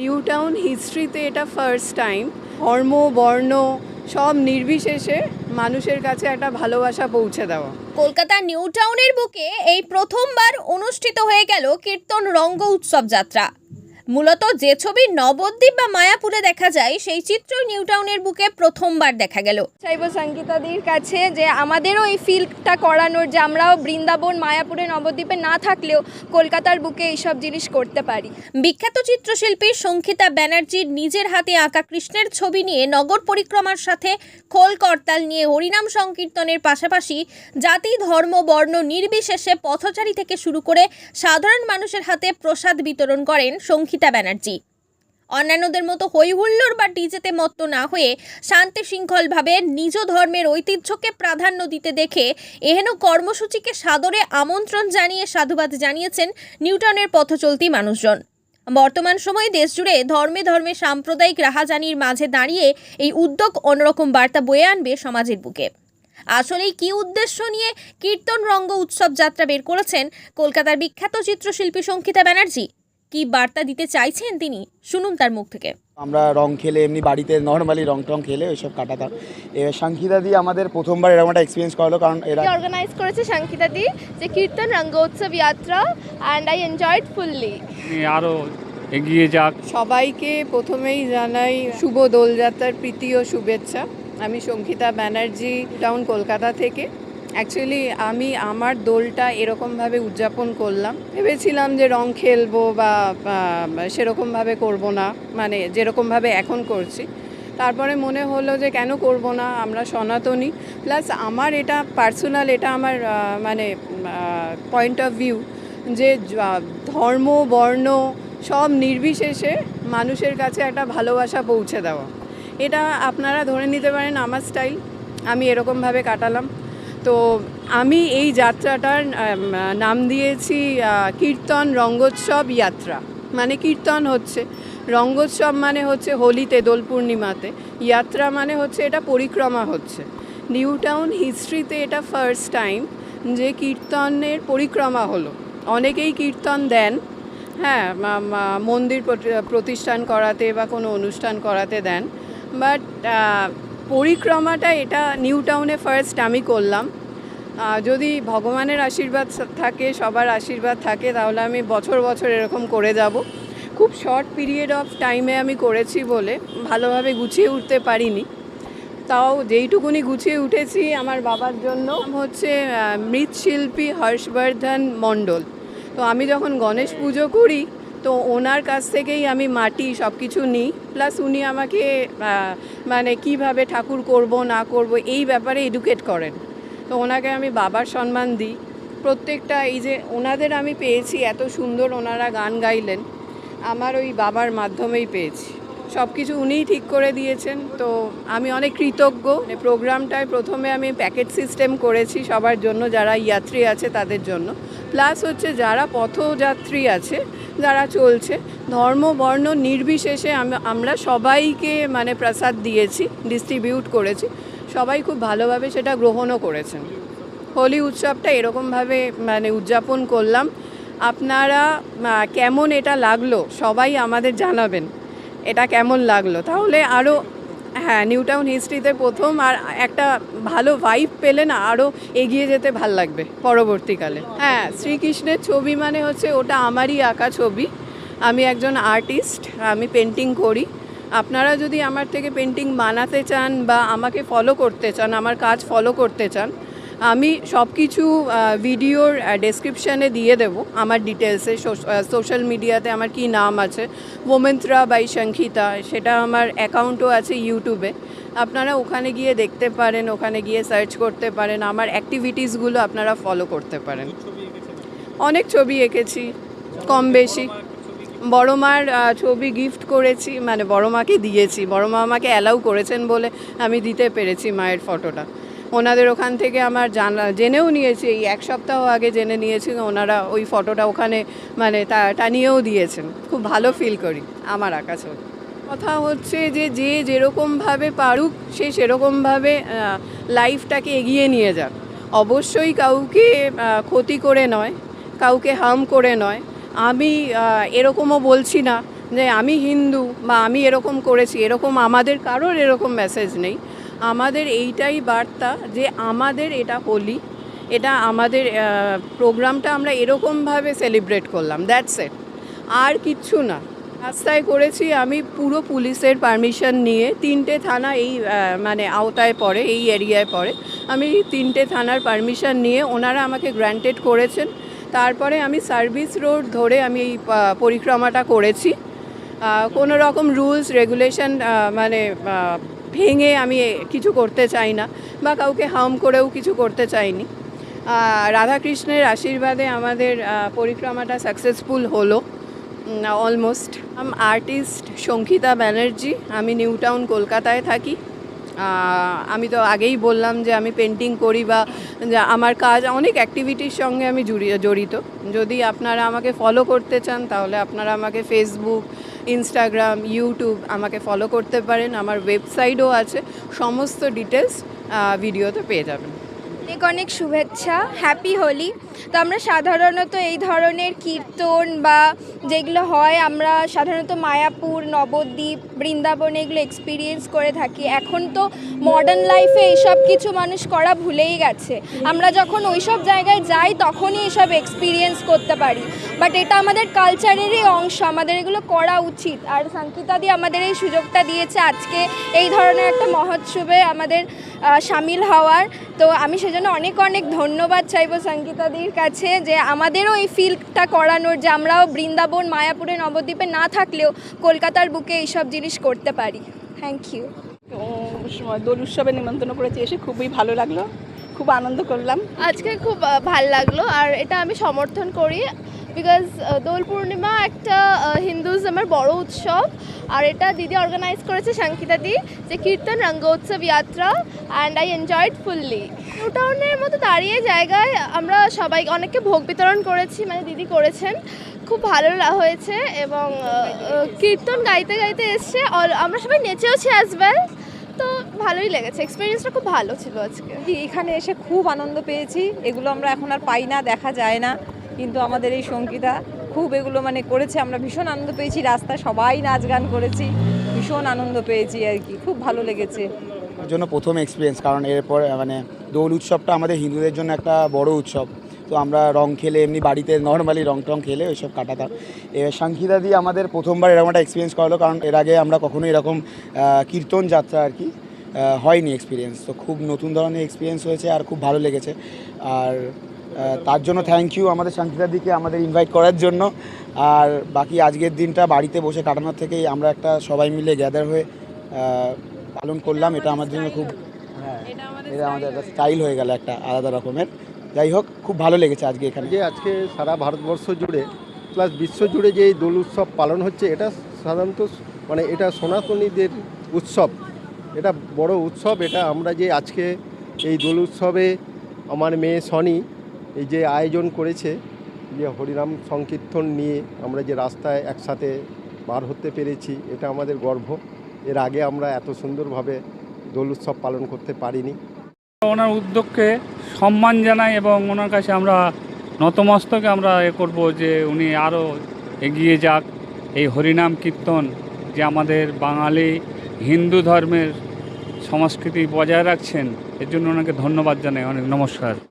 New town হিস্ট্রিতে এটা first time ধর্ম বর্ণ সব নির্বিশেষে মানুষের কাছে একটা ভালোবাসা পৌঁছে দেওয়া। কলকাতা নিউ টাউনের বুকে এই প্রথমবার অনুষ্ঠিত হয়ে গেল কীর্তন রঙ্গ উৎসব যাত্রা। মূলত যে ছবি নবদ্বীপ বা মায়াপুরে দেখা যায় সেই চিত্র নিউটাউনের বুকে প্রথমবার দেখা গেল। চাইব সঙ্গীতাদির কাছে যে আমাদেরও এই ফিল্ডটা করানোর যে আমরাও বৃন্দাবন মায়াপুরে নবদ্বীপে না থাকলেও কলকাতার বুকে এইসব জিনিস করতে পারি। বিখ্যাত চিত্রশিল্পী সংখিতা ব্যানার্জির নিজের হাতে আঁকা কৃষ্ণের ছবি নিয়ে নগর পরিক্রমার সাথে খোল করতাল নিয়ে হরিনাম সংকীর্তনের পাশাপাশি জাতি ধর্ম বর্ণ নির্বিশেষে পথচারী থেকে শুরু করে সাধারণ মানুষের হাতে প্রসাদ বিতরণ করেন সংখিতা ব্যানার্জি। অন্যান্যদের মতো হৈহুল্লোড় বা ডিজেতে মত্ত না হয়ে শান্তি শৃঙ্খলভাবে নিজ ধর্মের ঐতিহ্যকে প্রাধান্য দিতে দেখে এহেন কর্মসূচিকে সাদরে আমন্ত্রণ জানিয়ে সাধুবাদ জানিয়েছেন নিউটনের পথচলতি মানুষজন। বর্তমান সময়ে দেশজুড়ে ধর্মে ধর্মে সাম্প্রদায়িক রাহাজানির মাঝে দাঁড়িয়ে এই উদ্যোগ অন্যরকম বার্তা বয়ে আনবে সমাজের বুকে। আসলে কি উদ্দেশ্য নিয়ে কীর্তন রঙ্গ উৎসব যাত্রা বের করেছেন কলকাতার বিখ্যাত চিত্রশিল্পী সংখিতা ব্যানার্জি? কি বার্তা দিতে চাইছেন তিনি? শুনুন তার মুখ থেকে। আমরা রং খেলে এমনি বাড়িতে নর্মালি রং টং খেলে ওইসব কাটাতাম। এবার সাংখিতা দিয়ে আমাদের প্রথমবার এরকম একটা এক্সপিরিয়েন্স করালো কারণ এরা অর্গানাইজ করেছে সঙ্গীতাদি যে কীর্তন রঙ্গোৎসব যাত্রা অ্যান্ড আই এনজয়েড ফুললি আরও এগিয়ে যাক। সবাইকে প্রথমেই জানাই শুভ দোলযাত্রার প্রীতি ও শুভেচ্ছা। আমি সংখিতা ব্যানার্জি টাউন কলকাতা থেকে। অ্যাকচুয়ালি আমি আমার দোলটা এরকমভাবে উদযাপন করলাম। ভেবেছিলাম যে রং খেলব বা সেরকমভাবে করব না। মানে যেরকমভাবে এখন করছি। তারপরে মনে হলো যে কেন করব না? আমরা সনাতনী। প্লাস আমার এটা পার্সোনাল এটা আমার মানে পয়েন্ট অফ ভিউ যে ধর্ম, বর্ণ সব নির্বিশেষে মানুষের কাছে একটা ভালোবাসা পৌঁছে দেওয়া। এটা আপনারা ধরে নিতে পারেন আমার স্টাইল আমি এরকমভাবে কাটালাম। তো আমি এই যাত্রাটার নাম দিয়েছি কীর্তন রঙ্গোৎসব যাত্রা। মানে কীর্তন হচ্ছে। রঙ্গোৎসব মানে হচ্ছে হোলিতে, দোল পূর্ণিমাতে। যাত্রা মানে হচ্ছে এটা পরিক্রমা হচ্ছে। নিউ টাউন হিস্ট্রিতে এটা ফার্স্ট টাইম যে কীর্তনের পরিক্রমা হলো। অনেকেই কীর্তন দেন হ্যাঁ মন্দির প্রতিষ্ঠান করাতে বা কোনো অনুষ্ঠান করাতে দেন। বাট পরিক্রমাটা এটা নিউ টাউনে ফার্স্ট আমি করলাম। যদি ভগবানের আশীর্বাদ থাকে, সবার আশীর্বাদ থাকে, তাহলে আমি বছর বছর এরকম করে যাব। খুব শর্ট পিরিয়ড অফ টাইমে আমি করেছি বলে ভালোভাবে গুছিয়ে উঠতে পারিনি। তাও যেইটুকুনি গুছিয়ে উঠেছি আমার বাবার জন্য হচ্ছে মৃৎশিল্পী হর্ষবর্ধন মণ্ডল। তো আমি যখন গণেশ পুজো করি তো ওনার কাছ থেকেই আমি মাটি সব কিছু নিই। প্লাস উনি আমাকে মানে কীভাবে ঠাকুর করব, না করব, এই ব্যাপারে এডুকেট করেন। তো ওনাকে আমি বাবার সম্মান দিই। প্রত্যেকটা এই যে ওনাদের আমি পেয়েছি, এত সুন্দর ওনারা গান গাইলেন। আমার ওই বাবার মাধ্যমেই পেয়েছি। সব কিছু উনিই ঠিক করে দিয়েছেন। তো আমি অনেক কৃতজ্ঞ। এই প্রোগ্রামটায় প্রথমে আমি প্যাকেট সিস্টেম করেছি সবার জন্য, যারা যাত্রী আছে তাদের জন্য। প্লাস হচ্ছে যারা পথযাত্রী আছে, যারা চলছে, ধর্ম, বর্ণ নির্বিশেষে আমরা সবাইকে মানে প্রসাদ দিয়েছি ডিস্ট্রিবিউট করেছি। সবাই খুব ভালোভাবে সেটা গ্রহণও করেছেন। হোলি উৎসবটা এরকমভাবে মানে উদযাপন করলাম। আপনারা কেমন এটা লাগল সবাই আমাদের জানাবেন। এটা কেমন লাগল? তাহলে আরও হ্যাঁ নিউ টাউন হিস্ট্রিতে প্রথম আর একটা ভালো ভাইব পেলে না আরও এগিয়ে যেতে ভালো লাগবে পরবর্তীকালে। হ্যাঁ শ্রীকৃষ্ণের ছবি মানে হচ্ছে ওটা আমারই আঁকা ছবি। আমি একজন আর্টিস্ট আমি পেন্টিং করি। আপনারা যদি আমার থেকে পেন্টিং বানাতে চান বা আমাকে ফলো করতে চান, আমার কাজ ফলো করতে চান আমি সব কিছু ভিডিওর ডেসক্রিপশানে দিয়ে দেব। আমার ডিটেলসে সোশ্যাল মিডিয়াতে আমার কি নাম আছে, মোমেন্ত্রা বাই সংখিতা সেটা আমার অ্যাকাউন্টও আছে ইউটিউবে আপনারা ওখানে গিয়ে দেখতে পারেন, ওখানে গিয়ে সার্চ করতে পারেন। আমার অ্যাক্টিভিটিসগুলো আপনারা ফলো করতে পারেন। অনেক ছবি এঁকেছি, কম বেশি। বড় মার ছবি গিফট করেছি মানে বড় মাকে দিয়েছি। বড় মা আমাকে অ্যালাউ করেছেন বলে আমি দিতে পেরেছি মায়ের ফটোটা ওনাদের ওখান থেকে আমার জানা, জেনেও নিয়েছি, এই এক সপ্তাহ আগে জেনে নিয়েছি ওনারা ওই ফটোটা ওখানে মানে তা, টানিয়েও দিয়েছেন। খুব ভালো ফিল করি আমার আঁকা ছবি কথা হচ্ছে যে যে যেরকমভাবে পারুক, সে সেরকমভাবে লাইফটাকে এগিয়ে নিয়ে যাক। অবশ্যই কাউকে ক্ষতি করে নয়, কাউকে হার্ম করে নয়। আমি এরকমও বলছি না যে, আমি হিন্দু বা আমি এরকম করেছি, এরকম আমাদের কারোর এরকম মেসেজ নেই। আমাদের এইটাই বার্তা যে আমাদের এটা হোলি, এটা আমাদের প্রোগ্রামটা আমরা এরকমভাবে সেলিব্রেট করলাম, দ্যাটস এট আর কিচ্ছু না। রাস্তায় করেছি আমি পুরো পুলিশের পারমিশন নিয়ে, তিনটে থানা এই মানে আওতায় পড়ে, এই এরিয়ায় পড়ে। আমি তিনটে থানার পারমিশন নিয়ে ওনারা আমাকে গ্র্যান্টেড করেছেন। তারপরে আমি সার্ভিস রোড ধরে আমি এই পরিক্রমাটা করেছি। কোনো রকম রুলস, রেগুলেশন মানে ভেঙে আমি কিছু করতে চাই না বা কাউকে হার্ম করেও কিছু করতে চাইনি। রাধাকৃষ্ণের আশীর্বাদে আমাদের পরিক্রমাটা সাকসেসফুল হলো। Almost am artist Shankita Banerjee আমি নিউ টাউন কলকাতায় থাকি। আমি তো আগেই বললাম যে আমি পেন্টিং করি বা আমার কাজ, অনেক অ্যাক্টিভিটির সঙ্গে আমি জড়িত। যদি আপনারা আমাকে ফলো করতে চান, তাহলে আপনারা আমাকে ফেসবুক ইনস্টাগ্রাম ইউটিউব আমাকে ফলো করতে পারেন, আমার ওয়েবসাইটও আছে, সমস্ত ডিটেলস ভিডিওতে পেয়ে যাবেন। অনেক অনেক শুভেচ্ছা হ্যাপি হোলি। তো আমরা সাধারণত এই ধরনের কীর্তন বা যেগুলো হয়, আমরা সাধারণত মায়াপুর, নবদ্বীপ, বৃন্দাবন এগুলো এক্সপিরিয়েন্স করে থাকি। এখন তো মডার্ন লাইফে এইসব কিছু মানুষ করা ভুলেই গেছে। আমরা যখন ওইসব জায়গায় যাই, তখনই এসব এক্সপিরিয়েন্স করতে পারি। বাট এটা আমাদের কালচারেরই অংশ, আমাদের এগুলো করা উচিত। আর সাঙ্কিতাদি আমাদের এই সুযোগটা দিয়েছে আজকে এই ধরনের একটা মহোৎসবে আমাদের সামিল হওয়ার। তো আমি সেজন্য অনেক অনেক ধন্যবাদ চাইব সঙ্গীতাদির কাছে যে আমাদেরও এই ফিল্ডটা করানোর যে আমরাও বৃন্দাবন মায়াপুরে নবদ্বীপে না থাকলেও কলকাতার বুকে এইসব জিনিস করতে পারি। থ্যাংক ইউ সময় দোল উৎসবে নিমন্ত্রণ করেছি এসে খুবই ভালো লাগল খুব আনন্দ করলাম। আজকে খুব ভালো লাগল আর এটা আমি সমর্থন করি। বিকজ দোল পূর্ণিমা একটা হিন্দুজমের বড় উৎসব। আর এটা দিদি অর্গানাইজ করেছে সাংকিতা দি যে কীর্তন রঙ্গোৎসব যাত্রা অ্যান্ড আই এনজয়েড ফুললি টাউনের মতো দাঁড়িয়ে জায়গায় আমরা সবাই অনেককে ভোগ বিতরণ করেছি মানে দিদি করেছেন। খুব ভালো হয়েছে এবং আহ, কীর্তন গাইতে গাইতে এসছে। আমরা সবাই নেচেওছি অ্যাজ ওয়েল তো ভালোই লেগেছে। এক্সপিরিয়েন্সটা খুব ভালো ছিল আজকে। এখানে এসে খুব আনন্দ পেয়েছি। এগুলো আমরা এখন আর পাই না দেখা যায় না। কিন্তু আমাদের এই সঙ্গীতা খুব এগুলো মানে করেছে, আমরা ভীষণ আনন্দ পেয়েছি, রাস্তায় সবাই নাচ গান করেছি, ভীষণ আনন্দ পেয়েছি আর কি, খুব ভালো লেগেছে। জন্য প্রথম এক্সপিরিয়েন্স কারণ এরপর মানে দোল উৎসবটা আমাদের হিন্দুদের জন্য একটা বড় উৎসব। তো আমরা রং খেলে, এমনি বাড়িতে নর্মালি রং টং খেলে ওইসব কাটাতাম। এবার সাংখিদা দিয়ে আমাদের প্রথমবার এরকম একটা এক্সপিরিয়েন্স করালো, কারণ এর আগে আমরা কখনো এরকম কীর্তন যাত্রা আর কি হয়নি এক্সপিরিয়েন্স তো খুব নতুন ধরনের এক্সপিরিয়েন্স হয়েছে আর খুব ভালো লেগেছে। আর তার জন্য থ্যাংক ইউ আমাদের সাংখিদার দিকে আমাদের ইনভাইট করার জন্য। আর বাকি আজকের দিনটা বাড়িতে বসে কাটানোর থেকেই আমরা একটা সবাই মিলে গ্যাদার হয়ে পালন করলাম। এটা আমার জন্য খুব হ্যাঁ এটা আমাদের এটা আমাদের একটা স্টাইল হয়ে গেল একটা আলাদা রকমের। যাই হোক খুব ভালো লেগেছে আজকে এখানে। যে আজকে সারা ভারতবর্ষ জুড়ে প্লাস বিশ্ব জুড়ে যে এই দোল উৎসব পালন হচ্ছে এটা সাধারণত মানে এটা সনাতনীদের উৎসব। এটা বড় উৎসব এটা আমরা যে আজকে এই দোল উৎসবে আমার মেয়ে সনি এই যে আয়োজন করেছে, যে হরিনাম সংকীর্তন নিয়ে আমরা যে রাস্তায় একসাথে বার হতে পেরেছি, এটা আমাদের গর্ব। এর আগে আমরা এত সুন্দরভাবে দোল উৎসব পালন করতে পারিনি। ওনার উদ্যোগকে সম্মান জানাই এবং ওনার কাছে আমরা নতমস্তকে আমরা এ করব যে উনি আরও এগিয়ে যাক। এই হরিনাম কীর্তন যে আমাদের বাঙালি হিন্দু ধর্মের সংস্কৃতি বজায় রাখছেন, এর জন্য ওনাকে ধন্যবাদ জানাই। অনেক নমস্কার।